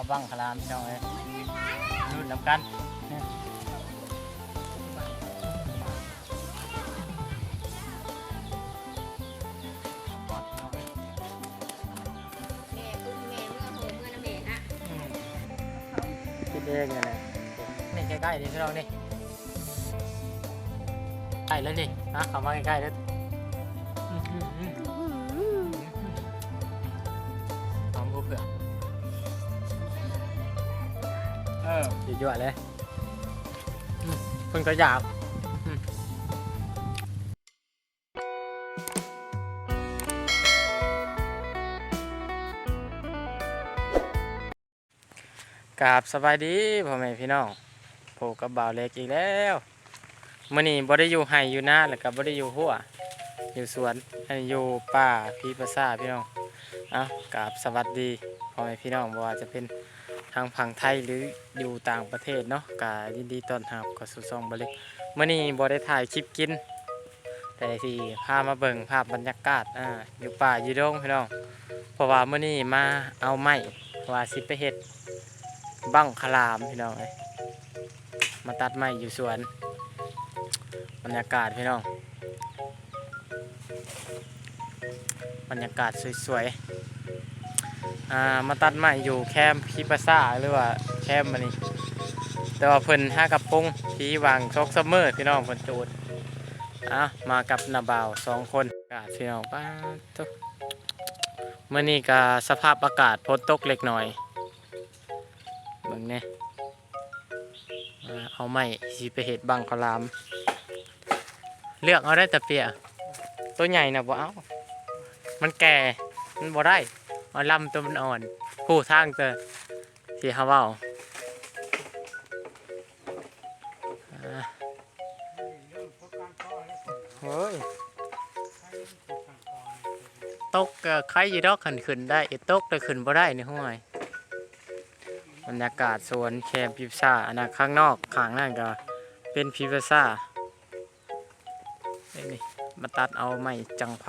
เอาบ้างคลามพี่น้องเลยรุ่นน้ำกันเนี่ยแม่ปุ๊บแม่เมื่อโหเมื่อนะแม่นะอืมคิดเองเลยนะนี่ใกล้ๆนี่พี่น้องนี่ใกล้แล้วนี่นะเข้ามาใกล้ๆแล้ว ยั่วๆเลยอืมเพิ่งก็อยากกราบสบายดีพ่อแม่พี่น้องโผกับบ่าวเล็กอีกแล้วมื่อนี้บ่ได้อยู่ไห่อยู่หน้าแล้วก็บ่ได้อยู่หัวอยู่สวนอันอยู่ป่าพี่ประสาพี่น้องอ้ากราบสวัสดีพ่อแม่พี่น้องบ่ว่าจะเป็น ทางฝั่งไทยหรืออยู่ต่างประเทศเนาะก็ยินดีต้อนรับเข้าสู่ช่องบ่าวเมื่อนี้บ่ได้ถ่ายคลิปกิน แต่ที่พามาเบิ่งภาพบรรยากาศอ่าอยู่ป่าอยู่ดงพี่น้องเพราะว่าเมื่อนี้มาเอาไม้ว่าสิไปเฮ็ดบั้งคลามพี่น้องมาตัดไม้อยู่สวน บรรยากาศพี่น้องบรรยากาศสวยๆ อ่ามาตัดไม้อยู่แคมพีปซ่าหรือว่าแคมมันนี่แต่ว่าเพิ่นห้ากับปุ้งที่วางซอกซัมเมอร์พี่น้องเพิ่นจูดอะมากับนาบาวสองคนอากาศพี่น้องป้าตุ๊เมื่อนี้ก็สภาพอากาศฝนตกเล็กน้อยเบิ่งเนี่ยเอาไม้สิไปเห็ดบังคลาม เลือกเอาได้แต่เปียตัวใหญ่นะบ่เอามันแก่ มันบ่ได้ เอาลำตัวมันอ่อน ผู้ทางเตอที่เขาเว้าอ่าโอ้ยตกก็ใครยู่ดอกขันขึ้นได้อตกแต่ขึ้นบ่ได้ในห้วยบรรยากาศสวนแคมพิซซ่าอันนั้นข้างนอกข้างนั่นก็เป็นพิซซ่านี่มาตัดเอาไม้จังไพ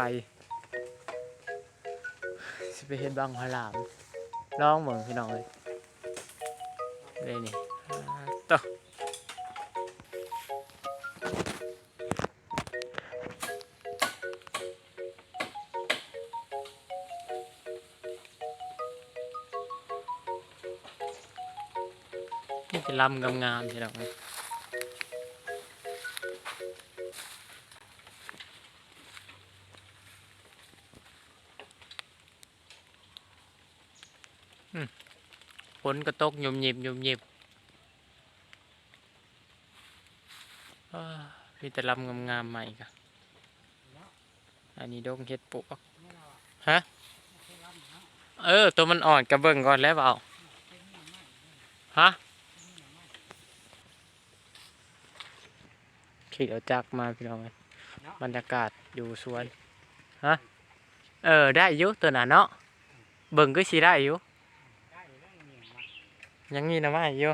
ไปเฮ็ดบังพลามลองเบิ่งพี่น้องเลยเลยนี่ต่อนี่จะลำงามๆพี่น้อง นก็ตกหยุมหยิบหยุมหยิบมีแต่ลำงามๆใหม่กะอันนี้ดงเห็ดปลวกฮะ เออ ตัวมันอ่อนกระเบิ่งก่อนแล้วเปล่าฮะขี่เอาจักมาพี่น้องบรรยากาศอยู่สวน ฮะ เออ ได้อยู่ตัวน่ะเนาะเบิ่งก็สิได้อยู่ ยังมีนะมาอยู่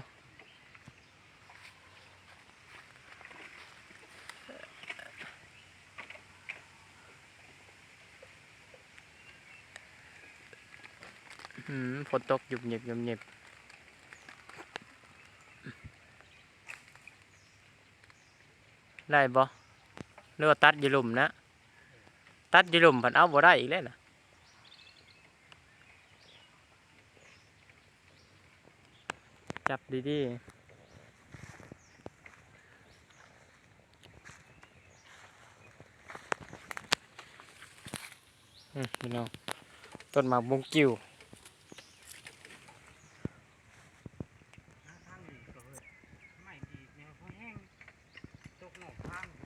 อืมฝนตกหยุบหยิบหยุบหยิบได้บ่หรือว่าตัดยู่หลุมนะ ตัดยู่หลุมผันเอาบ่ได้อีกแล้วนะ จับดีๆอืมพี่น้องต้นหมากบงกิ้ว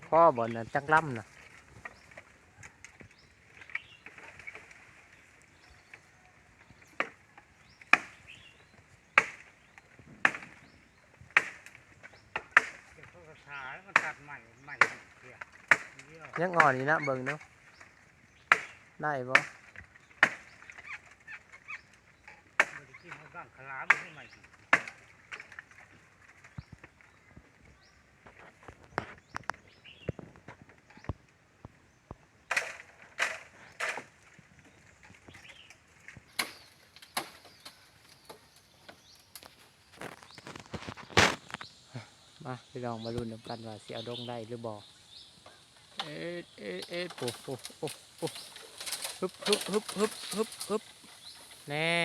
พ่อบ่นน่ะจักล่ำน่ะ ยังอ่อนอยู่นะเบิ่งเนได้บ่บ้างขลามไม่ใหมมาไปลองมาลุ้นกันว่าเสียดงได้หรือบ่ เอ๊ะเอ๊ะเอ๊ะโอ้โหโอ้โหฮึบฮึบฮึบฮึบฮึบฮึบแน่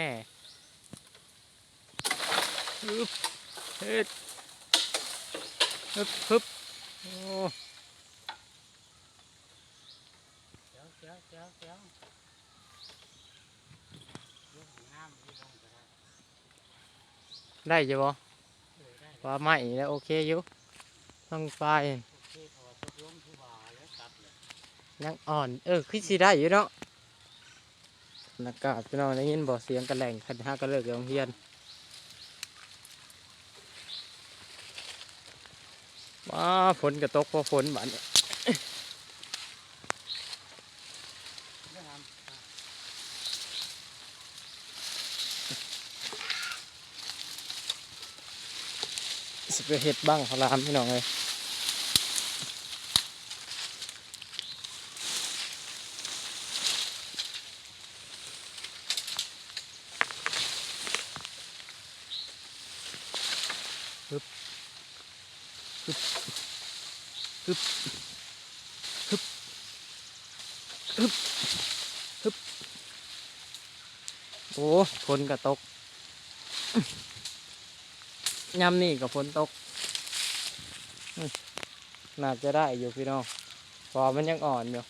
ฮึบเฮ็ดฮึบฮึบโอ้เจ้าเจ้าเจ้าเจ้าลูกน้ำที่ลงก็ได้ได้อยู่บ่เอว่าไม่แล้วโอเคอยู่ต้องไป ยังอ่อน เออคือสิได้อยู่เนาะบรรยากาศพี่น้องได้ยินบ่เสียงกระแหล่งคันห้าก็เลิกโรงเรียนว้าฝนกระตกเพราะฝนบัดนี้ไม่ทำสิไปเฮ็ดบ้างพลามพี่น้องเลยฮึบฮึบฮึบฮึบฮึบฮึบโอ้ ฝนกระตกยำนี่กับฝนตก น่าจะได้อยู่พี่น้องเพอมันยังอ่อนอยู่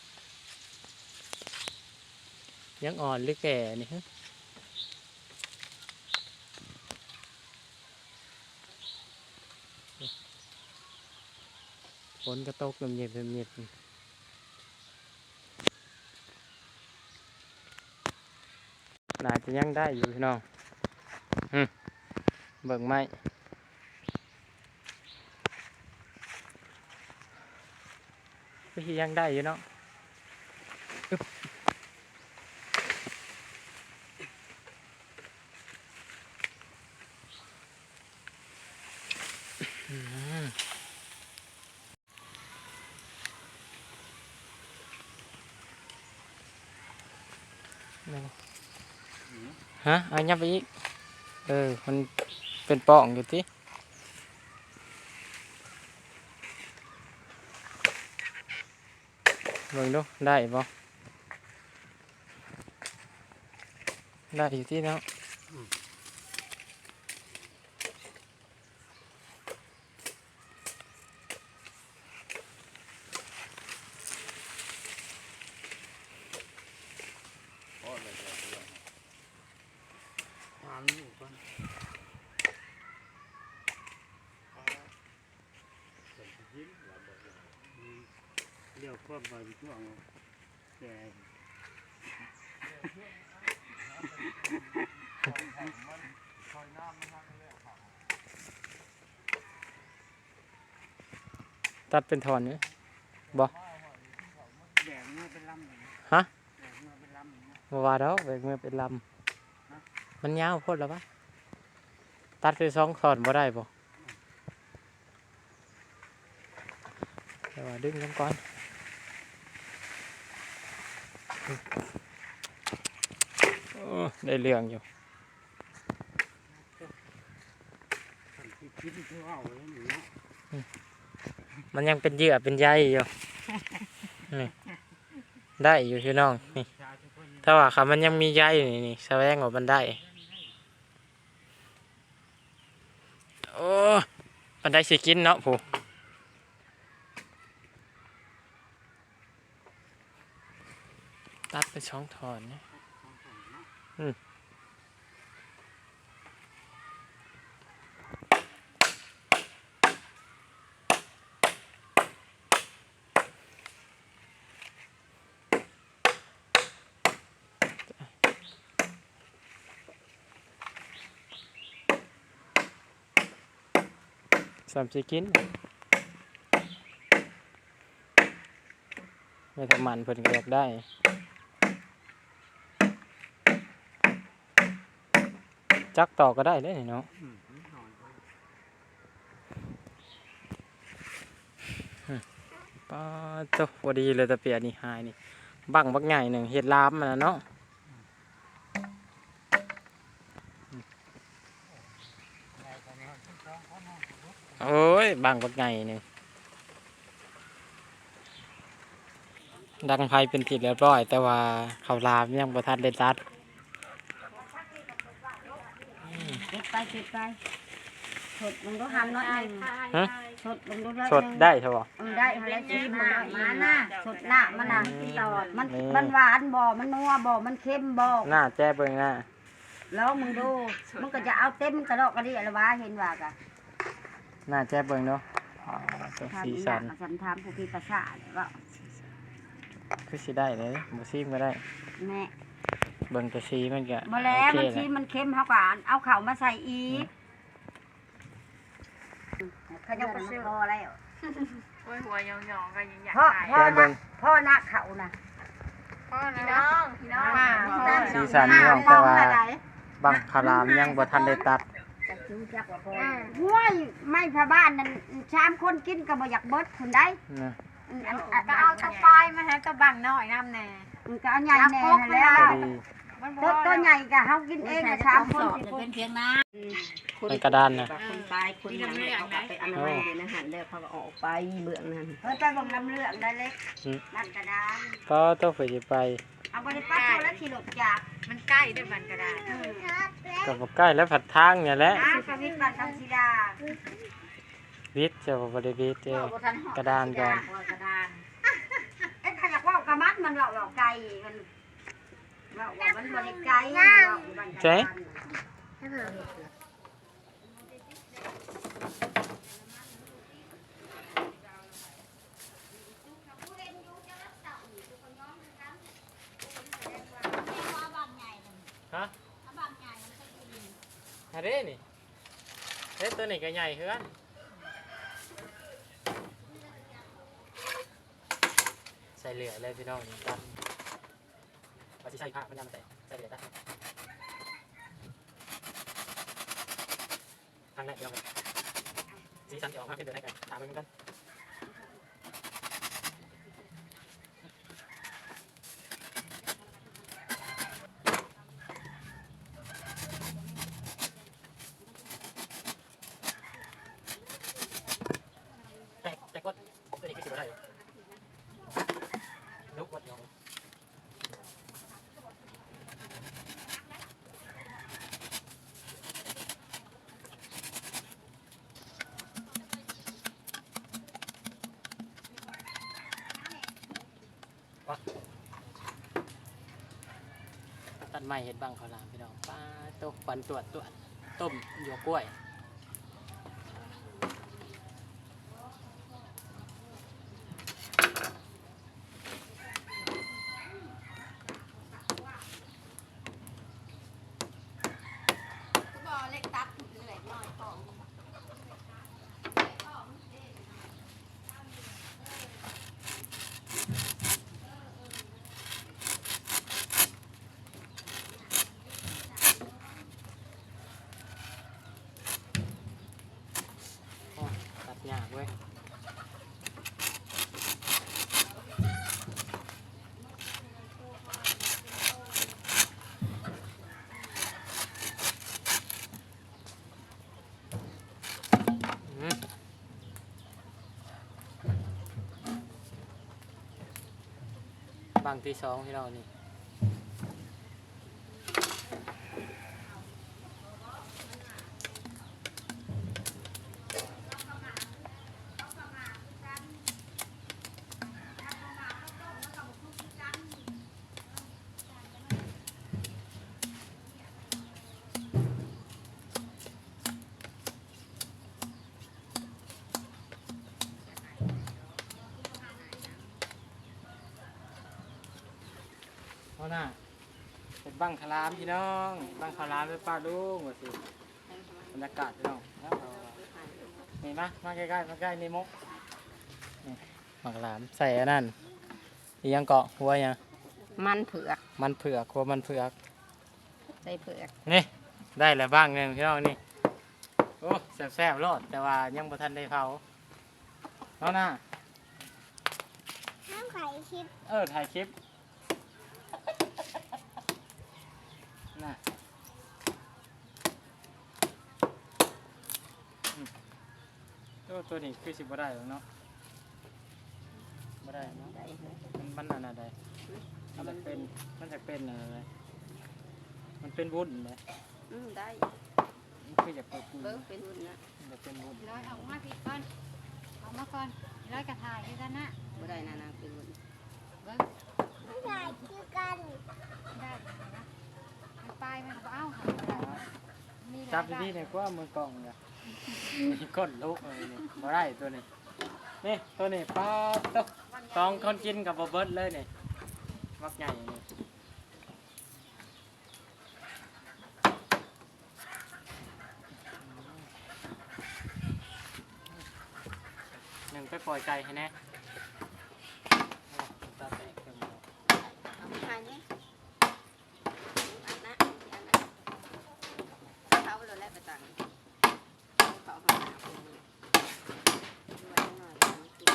ยังอ่อนหรือแก่นี่ฮะฝนก็ตกเงียบเงียบ น่าจะยังได้อยู่พี่น้องอืมเบิ่งไหมก็สิยังได้อยู่เนาะอึ๊บอืมนั่น ฮะเอายับไปอีก เออ มันเป็นป่องอยู่ที่เบิ่งดูได้บ่ได้อยู่ที่แล้วะ ถามลูกก่อนอืมเดี๋ยวควบไปช่วงแก่ตัดเป็นถอนเนี่ยแดงเมื่อเป็นลำเลยนะฮะแดงเมื่อเป็นลำเลยนะบ่ว่าดอกเบิกมือเป็นลำ มันยาวโพดแล้วปะตัดไปสองถอนบ่ได้บ่เดี๋ยวว่าดึงกันก่อนได้เรื่องอยู่มันยังเป็นเยื่อเป็นใยอยู่นี่ได้อยู่พี่น้องนี่ชาทุกคนถ้าว่าคำมันยังมีใยนี่นี่แสดงว่ามันได้ โอ้ มันได้สิกินเนาะผู้ตัดไปช่องถอนเนี่ยอืม สามสิกินไม่ทำมันเพิ่นก็อยากได้จักต่อก็ได้เลยนี่เนาะอืมหน่อยก็ป้าพอดีเลยตะเปียนี่หายนี่ บังบักใหญ่หนึ่งเห็ดลามมันนะเนาะ ได้ตอนนี้ต้องเข้ามา โอ้ยบางบักไงหนึ่งดังไฟเป็นติดเรียบร้อย แต่ว่าเขาวหลามยังประทัดได้ตัดเก็บไปเก็บไปสดลงดูหำน้อยหนึ่งฮะสดลงดูน้อยสดได้ใช่ปะเออได้หาแล้วชิมมามาหน้าสดหน้ามันน่ะอืมตอดมันนี่มันหวานบ่ มันนัวบ่ มันเค็มบ่หน้าแจ้เบิ่งหน้าแล้วมึงดูมันก็จะเอาเต็มกระดอกกระเดี่อะไรวะเห็นว่ากะห น้าแจ้เบิ่งเนาะอ๋อตัวทำสีอีสัหนยังสันทามผู้พิภาษาว่าคือสิได้เลยบ่ซีมก็ได้ แม่เบิ่งตัวสีมันก็บ่แล้วโอมันเคชีแหละมันเค็มเฮาก็เอาข้าวมาใส่อีกเขาจะไปซื้อพอแล้ว โอ้ยหัวหยองๆก็ยังอยากพ่อถ่ายพ่อนะพ่อนะเขานะพี่น้องพี่น้องมา สีสันนี่น้องแต่ว่าอะไรบางขาวหลามยังบ่ทันได้ตัด จะซื้อจักว่าพ่อห้วยไม่พาบ้านนั่นชามคนกินก็บ่อยากเบิดคนได้นะอันอันอันก็เอาตะปอยมาให้ตะบังหน่อยน้ำแน่มันก็เอาใหญ่แน่แล้วพอดีมันตัวตัวใหญ่ก็เฮากินเองก็ชามคนสิคนเป็นเพียงน้เป็นกระดานนะำคนตายคนหยังเอากลับไปอนามัยเลยนะหันแล้วเขาก็ออกไปเบื้องนั้นเฮ้ยไปเบังลำเลืองได้เล็กนั่นกระดานก็ต้องไปสิไป เอาไปปัดตัวแล้วขี่รถจากมันใกล้ด้วยมันกระดาษก็บ่ใกล้แล้วผัดทางเนี่ยแหละนะสวิตบันทำสีดาวิทย์จะบ่ได้วิทย์เด้อกระดานก่อนกระดานเอ๊ะขยักว่าวกระมัดมันเราเราไก่มันเราว่ามันบริไก่เราอยู่บ้านกระดาน ฮะเด้นี่เฮ้ตัวนี้ก็ใหญ่เฮือนใส่เหลือเลยพี่น้องนี่ครับว่าสิใส่ผ้ามันยังใส่ใส่เหลือได้ทางแรกเดียวกันสีสันจะออกมาเป็นเดือนได้กันถามมันกัน แต่แต่กดตัวนี้ก็สิบได้อยู่ลุกกดยองวะ ใหม่เห็ดบังข้าวหลามพี่น้องปลาตกปันตรวจตรวจต้มหยวกกล้วยบ่เล็กตัดเหล็กน้อยของ โอ้ตัดยากเว้ยอืม บางที่สองที่เรานี่ บังคลามพี่น้อง บังคลามเป็นป้าลุงว่าสิบรรยากาศพี่น้องเอาเอาเอานี่มามาใกล้ๆมาใกล้นี่มกนี่บังคลามใส่อันนั้นอีหยังเกาะหัวหยังมันเผือกมันเผือกหัวมันเผือก ใส่เผือกนี่ได้แล้วบ้างเนี่ยพี่น้องนี่โอ้แซ่บๆรอดแต่ว่ายังบ่ทันได้เผาเอาหน้าน้ำไข่คิดเออถ่ายคลิปน่ะอืม ตัวตัวนี้คือสิบ่ได้หรอกเนาะบ่ได้เนาะ ได้เลยมันมันอันอะไรมันเป็น มันจะเป็นอะไร มันเป็นวุ้นเลยอืมได้มันคืออยากเปิดปุยเบิ้งเป็นหุ่นนะมันจะเป็นวุ้นร้อยออกมาผิดก่อนออกมาก่อนร้อยกระถ่ายด้วยกันนะบ่ได้นะนางเป็นหุ่นเบิ้งได้ได้นะมันไปมันก็เอามีจับดีๆเนี่ยก็มือกล่องเนี่ย นี่ก้นลุกเลยนี่บ่ได้ตัวนี้นี่ตัวนี้ป้าดตกสองคนกินกับบ่เบิดเลยนี่มักใหญ่นี่หนึ่งไปปล่อยไก่ให้แน่ตาแตกเต็มหมด เอาไปทานนี่อันนะอันนะเขาไปเลยแล้วไปตังเขาเอามาเอาไปเลยดูไว้หน่อยมันคือ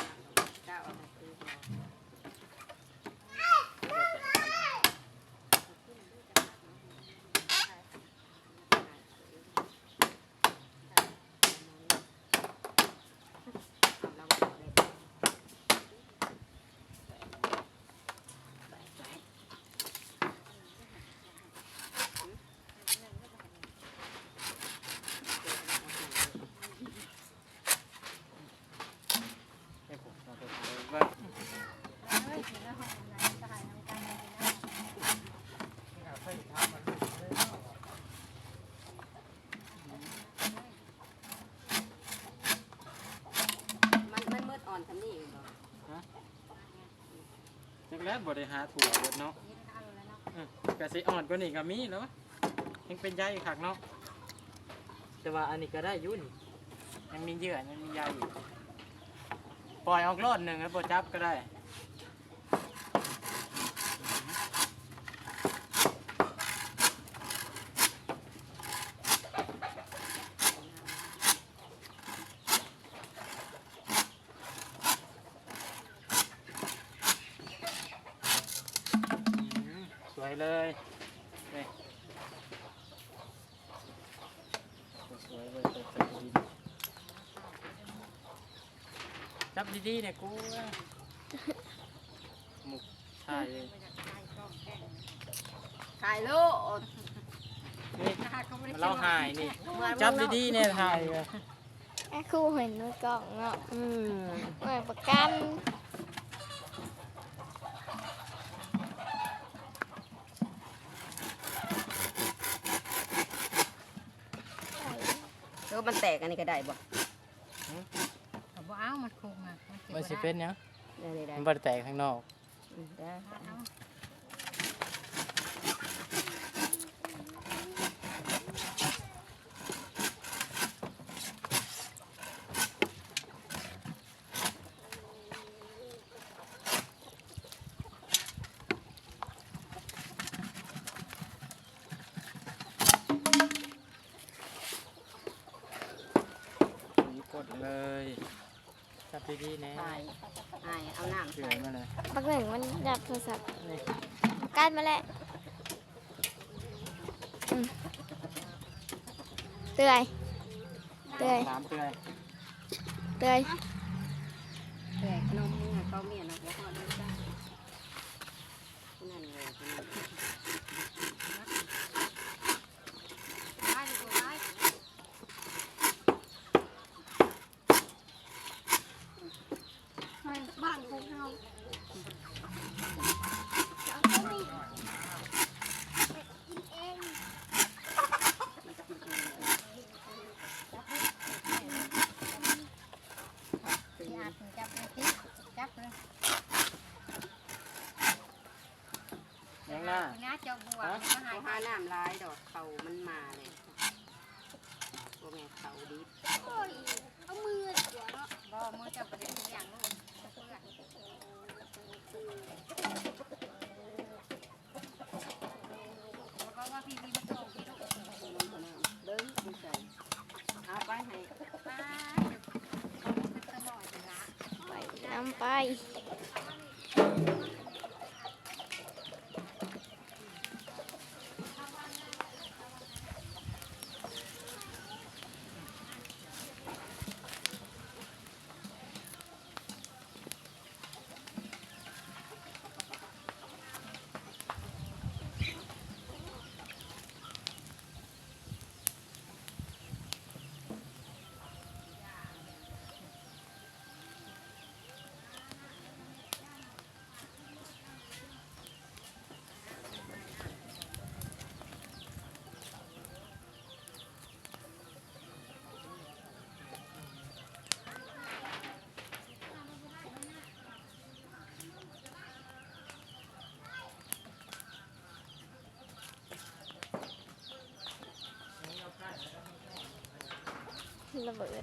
เก้าเอาไปคือพอ ให้ผมเอาไปเลยว่า เฮ้ยถึงแล้วห้องไหนจะถ่ายน้ำกันเลยนะ มันมันมืดอ่อนทำนี่อยู่บ่ จัก แล้วบริหารถั่วเบิดเนาะนี่ก็เอาแล้วเนาะอืมกะสิอ่อนกว่านี้ก็มีแล้วยังเป็นใยคักเนาะแต่ว่าอันนี้ก็ได้อยุ่นยังมีเยื่อยังมีใยอยู่ปล่อยออกรอดหนึ่งแล้วปจับก็ได้ อืมสวย เลยนี่สวยเลยจับดีๆจับดีๆเนี่ยกูอะหมุกใช่เลยถ่ายโลดนี่ถ้าเขาไม่ได้มันเล่าหายนี่เหมือนจับดีๆเนี่ยถ่ายเลยไอ้ครูเห็นในกล่องเนาะอืมเหมือนประกัน แล้วมันแตกอันนี้ก็ได้บ่เขาบอกเอามันคุกอะมันเก็บมันสิไว้เป็นหยังได้ได้ได้มันบ่ได้แตกข้างนอกอืมได้ เอา นี่กด เลยจับดีๆแน่ถ่ายอายเอาน้ำเสือใส่มาเลยปักหนึ่งมันดับโทรศัพท์นี่ประกันมาแล้วอืมเตยเตยสามเตือนเตย แตกขนมนี่เขาเมียนะแล้วก็ได้จ้านั่นเลยคนนี้ ได้ดีกว่าได้ บ้านของเรา ที่อาจถึงจับเลยสิจับเลย ยังหน้า คุณน้าเจ้าบัว ฮะ มาหา เขา ย หาน้ำลายดอกเขามันมาเลยตัวแม่เขาดิบ เอามือหัวเนาะ บ่มือจับประเด็นอย่างลูกเพื่อนบอกว่าพี่มีมาส่งพี่ลูก มันก็น้ำเบิ้งมันใส่เอาไปให้ ป้าเดี๋ยวเขาเป็นตลอดอยู่ละ ไป ระเบิด